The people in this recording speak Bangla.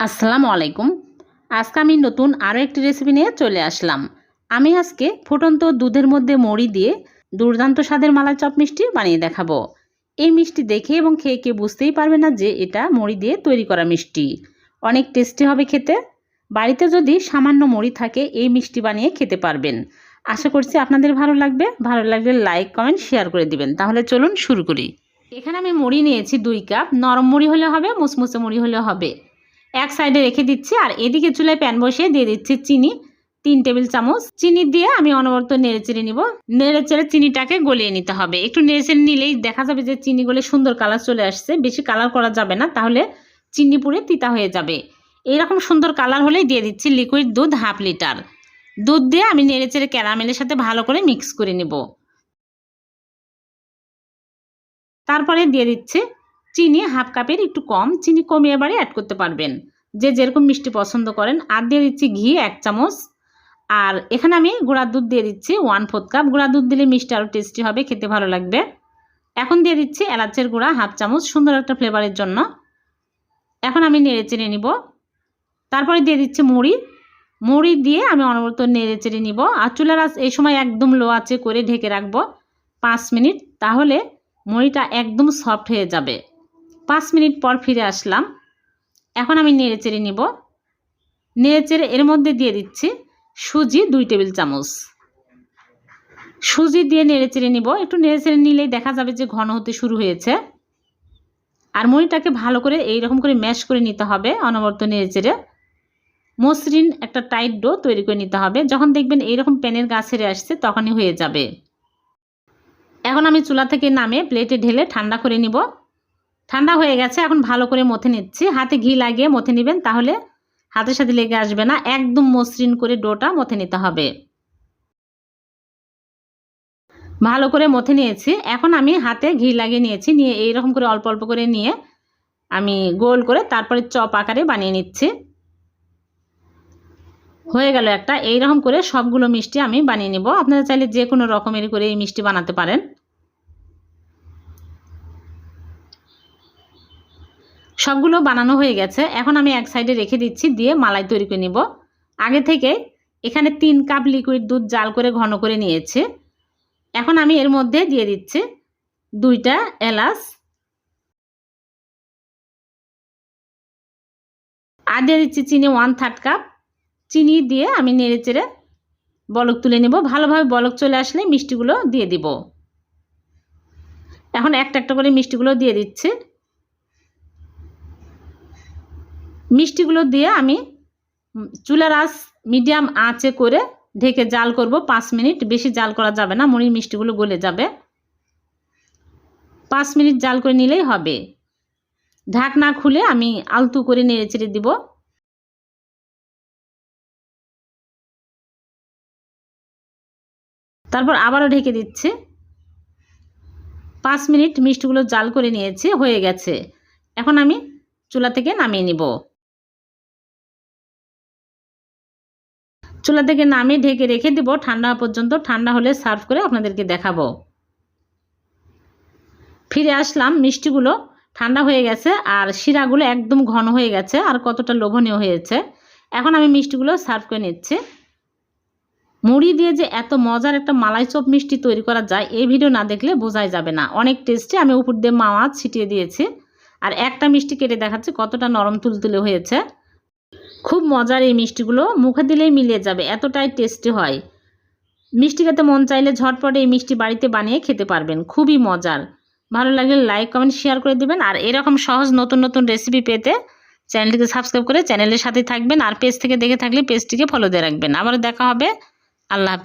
আসসালামু আলাইকুম। আজকে আমি নতুন আরও একটি রেসিপি নিয়ে চলে আসলাম। আমি আজকে ফুটন্ত দুধের মধ্যে মড়ি দিয়ে দুর্দান্ত স্বাদের মালাই চপ মিষ্টি বানিয়ে দেখাবো। এই মিষ্টি দেখে এবং খেয়ে কেউ বুঝতেই পারবে না যে এটা মড়ি দিয়ে তৈরি করা মিষ্টি। অনেক টেস্টি হবে খেতে। বাড়িতে যদি সামান্য মড়ি থাকে, এই মিষ্টি বানিয়ে খেতে পারবেন। আশা করছি আপনাদের ভালো লাগবে। ভালো লাগলে লাইক, কমেন্ট, শেয়ার করে দিবেন। তাহলে চলুন শুরু করি। এখানে আমি মুড়ি নিয়েছি দুই কাপ। নরম মুড়ি হলে হবে, মুসমুসে মুড়ি হলে হবে। এক সাইডে রেখে দিচ্ছি আর এদিকে চুলায় প্যান বসিয়ে দিয়ে দিচ্ছি চিনি, তিন টেবিল চামচ। চিনি দিয়ে আমি অনবরত নেড়ে চেড়ে নিব। নেড়ে চেড়ে চিনিটাকে গলিয়ে নিতে হবে। একটু নেড়ে চেড়ে নিলেই দেখা যাবে যে চিনি গলে সুন্দর কালার চলে আসছে। বেশি কালার করা যাবে না, তাহলে চিনি পুড়ে তিতা হয়ে যাবে। এইরকম সুন্দর কালার হলেই দিয়ে দিচ্ছি লিকুইড দুধ হাফ লিটার। দুধ দিয়ে আমি নেড়ে চেড়ে ক্যারামেলের সাথে ভালো করে মিক্স করে নেব। তারপরে দিয়ে দিচ্ছি চিনি হাফ কাপের একটু কম, চিনি কমিয়ে বাড়ি অ্যাড করতে পারবেন। যে যেরকম মিষ্টি পছন্দ করেন, আর দিয়ে দিচ্ছি ঘি এক চামচ। আর এখানে আমি গুঁড়ার দুধ দিয়ে দিচ্ছি ওয়ান ফোর্থ কাপ গুঁড়া দুধ দিলে মিষ্টি আরও টেস্টি হবে, খেতে ভালো লাগবে। এখন দিয়ে দিচ্ছি এলাচের গুঁড়া হাফ চামচ, সুন্দর একটা ফ্লেভারের জন্য। এখন আমি নেড়ে চেড়ে নিব। তারপরে দিয়ে দিচ্ছি মুড়ি। মুড়ি দিয়ে আমি অনবরত নেড়ে চেড়ে নিব। আর চুলার আঁচ এই সময় একদম লো আঁচে করে ঢেকে রাখব। পাঁচ মিনিট, তাহলে মুড়িটা একদম সফট হয়ে যাবে। পাঁচ মিনিট পর ফিরে আসলাম। এখন আমি নেড়ে চেড়ে নিব। নেড়ে চেড়ে এর মধ্যে দিয়ে দিচ্ছি সুজি দুই টেবিল চামচ। সুজি দিয়ে নেড়ে চেড়ে নিব। একটু নেড়ে চেড়ে নিলেই দেখা যাবে যে ঘন হতে শুরু হয়েছে। আর মুড়িটাকে ভালো করে এইরকম করে ম্যাশ করে নিতে হবে অনবরত নেড়ে চেড়ে। মসৃণ একটা টাইট ডো তৈরি করে নিতে হবে। যখন দেখবেন এইরকম প্যানের গা ছেড়ে আসছে, তখনই হয়ে যাবে। এখন আমি চুলা থেকে নামে প্লেটে ঢেলে ঠান্ডা করে নিব। ঠান্ডা হয়ে গেছে, এখন ভালো করে মথে নিচ্ছি। হাতে ঘি লাগিয়ে মথে নেবেন, তাহলে হাতের সাথে লেগে আসবে না। একদম মসৃণ করে ডোটা মথে নিতে হবে। ভালো করে মথে নিয়েছি। এখন আমি হাতে ঘি লাগিয়ে নিয়েছি। নিয়ে এইরকম করে অল্প অল্প করে নিয়ে আমি গোল করে তারপরে চপ আকারে বানিয়ে নিচ্ছি। হয়ে গেল একটা। এইরকম করে সবগুলো মিষ্টি আমি বানিয়ে নিব। আপনারা চাইলে যে কোনো রকমের করে এই মিষ্টি বানাতে পারেন। সবগুলো বানানো হয়ে গেছে। এখন আমি এক সাইডে রেখে দিচ্ছি, দিয়ে মালাই তৈরি করে নিব। আগে থেকে এখানে তিন কাপ লিকুইড দুধ জাল করে ঘন করে নিয়েছে। এখন আমি এর মধ্যে দিয়ে দিচ্ছি দুইটা এলাচ। আর দিয়ে দিচ্ছি চিনি ওয়ান থার্ড কাপ চিনি দিয়ে আমি নেড়ে চেড়ে বলক তুলে নেব। ভালোভাবে বলক চলে আসলে মিষ্টিগুলো দিয়ে দিব। এখন একটা একটা করে মিষ্টিগুলো দিয়ে দিচ্ছি। মিষ্টিগুলো দিয়ে আমি চুলার আঁচ মিডিয়াম আঁচে করে ঢেকে জাল করব পাঁচ মিনিট। বেশি জাল করা যাবে না, মুড়ির মিষ্টিগুলো গলে যাবে। পাঁচ মিনিট জাল করে নিলেই হবে। ঢাকনা খুলে আমি আলতু করে নেড়ে চেড়ে দিব। তারপর আবারও ঢেকে দিচ্ছে। পাঁচ মিনিট মিষ্টিগুলো জাল করে নিয়েছি, হয়ে গেছে। এখন আমি চুলা থেকে নামিয়ে নিব। চুলা থেকে নামিয়ে ঢেকে রেখে দিব। ঠান্ডা পর্যন্ত ঠান্ডা হলে সার্ভ করে আপনাদেরকে দেখাবো। ফিরে আসলাম, মিষ্টিগুলো ঠান্ডা হয়ে গেছে আর শিরাগুলো একদম ঘন হয়ে গেছে আর কতটা লোভনীয় হয়েছে। এখন আমি মিষ্টিগুলো সার্ভ করে নিচ্ছি। মুড়ি দিয়ে যে এত মজার একটা মালাই চপ মিষ্টি তৈরি করা যায়, এই ভিডিও না দেখলে বোঝাই যাবে না। অনেক টেস্টি, আমি উপর দিয়ে মাওয়া ছিটিয়ে দিয়েছি। আর একটা মিষ্টি কেটে দেখাচ্ছে কতটা নরম তুলতুলে হয়েছে। খুব মজার এই মিষ্টিগুলো। মুখে দিলেই মিলিয়ে যাবে, এতটাই টেস্টি হয়। মিষ্টি খেতে মন চাইলে ঝটপট এই মিষ্টি বাড়িতে বানিয়ে খেতে পারবেন, খুবই মজার। ভালো লাগলে লাইক কমেন্ট শেয়ার করে দেবেন। আর এরকম সহজ নতুন নতুন রেসিপি পেতে চ্যানেলটিকে সাবস্ক্রাইব করে চ্যানেলের সাথে থাকবেন। আর পেজ থেকে দেখে থাকলে পেজটিকে ফলো দিয়ে রাখবেন। আবার দেখা হবে। আল্লাহ হাফেজ।